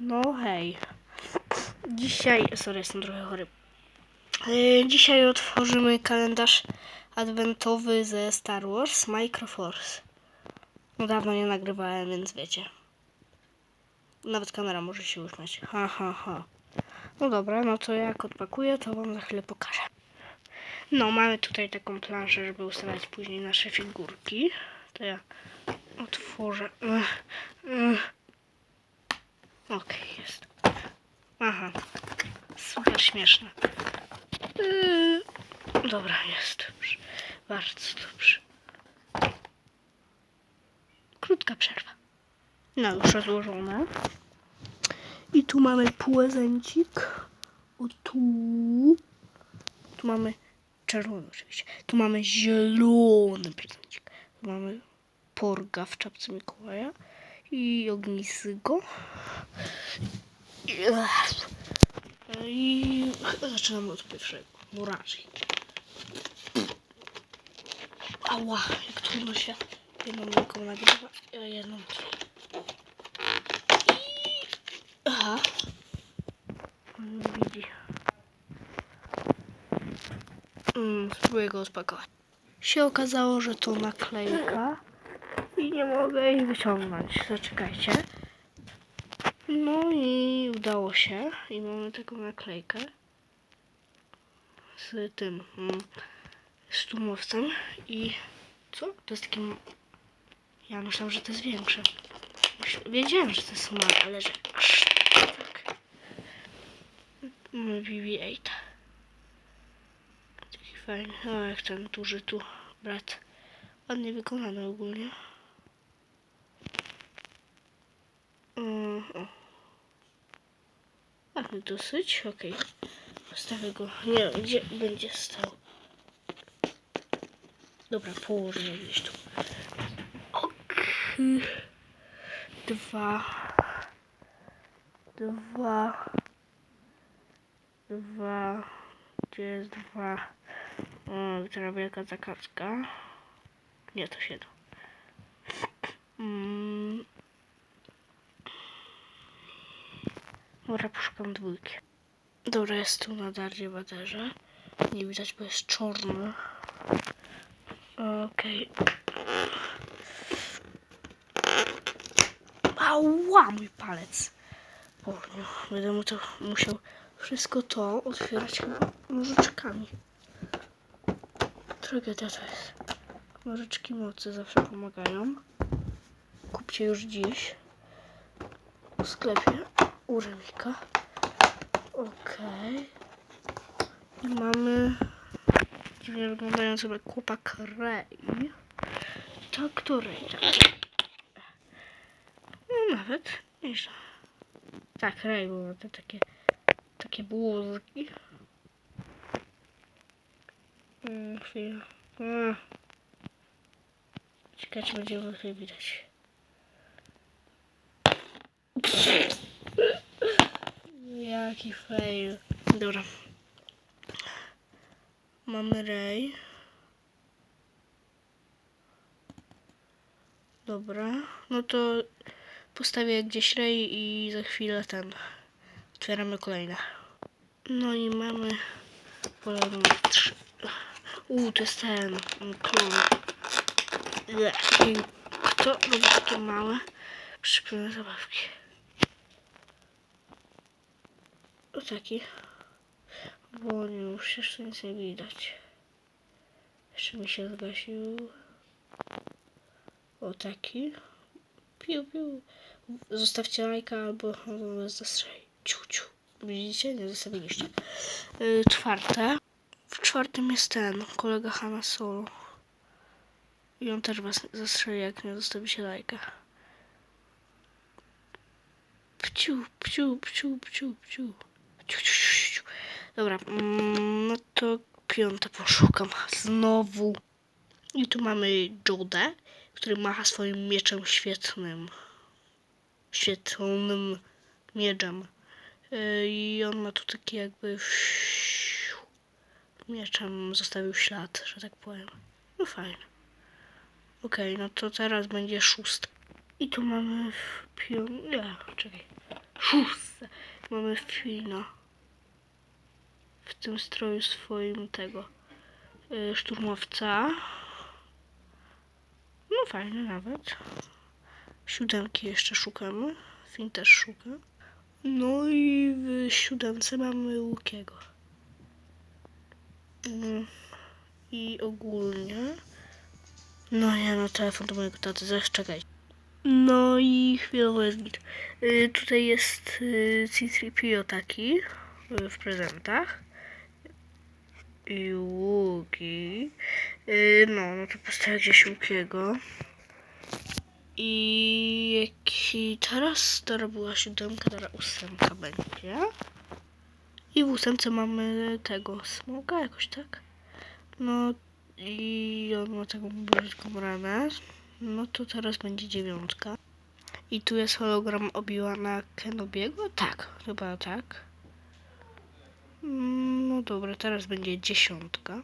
No hej. Dzisiaj, sorry, jestem trochę chory. E, Dzisiaj otworzymy kalendarz adwentowy ze Star Wars Microforce. No dawno nie nagrywałem, więc wiecie. Nawet kamera może się uśmiać. Ha, ha, ha. No dobra, no to jak odpakuję, to wam za chwilę pokażę. No, mamy tutaj taką planszę, żeby ustawiać później nasze figurki. To ja otworzę. Ech, ech. Okej, jest. Aha. Super śmieszne. Yy, dobra, jest dobrze. Bardzo dobrze. Krótka przerwa. No, już rozłożone. I tu mamy prezencik. O tu. Tu mamy czerwony oczywiście. Tu mamy zielony prezencik. Tu mamy porga w czapce Mikołaja i ognisygo. I zaczynamy od pierwszego. No raczej. Ała, jak trudno się jedną ręką nagrywa, a jedną. I... Aha. On widzi. Mm, spróbuję go spakować. Się okazało, że to naklejka i nie mogę jej wyciągnąć. Zaczekajcie. No i udało się. I mamy taką naklejkę z tym, mm, z tłumowcem. I co? To jest taki... m- Ja myślałam, że to jest większe. Wiedziałem, że to jest małe, ale że tak. Mamy BB-8. Taki fajny. O, jak ten duży tu brat. Ładnie wykonany ogólnie. Mm, o. Ładny dosyć, okej. Postawię go. Nie wiem, gdzie będzie stał. Dobra, położę go gdzieś tu. Dwa. Dwa. Dwa. Gdzie jest dwa? O, Wiktoria Wielka Zakacka. Nie, to siedem. Mm. Dobra, poszukam dwójki. Dobra, jest tu na dardzie baderze. Nie widać, bo jest czarny. Okej. Ała, mój palec. Boże, będę mu to musiał wszystko to otwierać nożyczkami. Tragedia to jest. Nożyczki mocy zawsze pomagają. Kupcie już dziś w sklepie u Remika. Okej. I mamy dziwnie wyglądający jak chłopak Ray. Tak, to Ray, tak. No nawet nieźle. Tak, bo ma te takie, takie bluzki. Mm, Chwilę. Mm. Ciekawe, czy tutaj widać. Jaki fail. Dobra. Mamy Ray. Dobra. No to postawię gdzieś Ray i za chwilę ten. Otwieramy kolejne. No i mamy 3. Uuu, to jest ten klon. I Kto robi takie małe, przypomnę zabawki? O taki. Bo nie, już jeszcze nic nie widać. Jeszcze mi się zgasił. O taki. Piu, piu. Zostawcie lajka albo no, zastrzeli. Ciu, ciu. Widzicie? Nie zostawiliście. Yy, czwarte. W czwartym jest ten, kolega Hanna Solo. I on też was zastrzeli, jak nie zostawicie lajka. Pciu, pciu, pciu, pciu, pciu. Dobra, mm, no to piąte poszukam. Znowu. I tu mamy Jodę, który macha swoim mieczem świetnym. Świetlnym mieczem. Yy, I on ma tu taki jakby mieczem zostawił ślad, że tak powiem. No fajnie. Okej, no to teraz będzie szóstka. I tu mamy pią... Nie, czekaj. szóste. Mamy Fina. W tym stroju swoim tego y, szturmowca. No fajny nawet. Siódemki jeszcze szukamy. Fin też szuka. No i w siódemce mamy Łukiego. Mm, I ogólnie... No nie, no telefon do mojego taty, zaraz. No i chwilowo jest git. Y, tutaj jest y, C3PO taki y, w prezentach. I Łuki. Y, no, no to postawię gdzieś Łukiego. I jaki teraz, teraz była siódemka, teraz ósemka będzie. I w ósemce mamy tego smoka jakoś tak. No i on ma taką brzydką ranę. No to teraz będzie dziewiątka. I tu jest hologram Obi-Wana Kenobiego? Tak, chyba tak. Mm, No dobra, teraz będzie dziesiątka.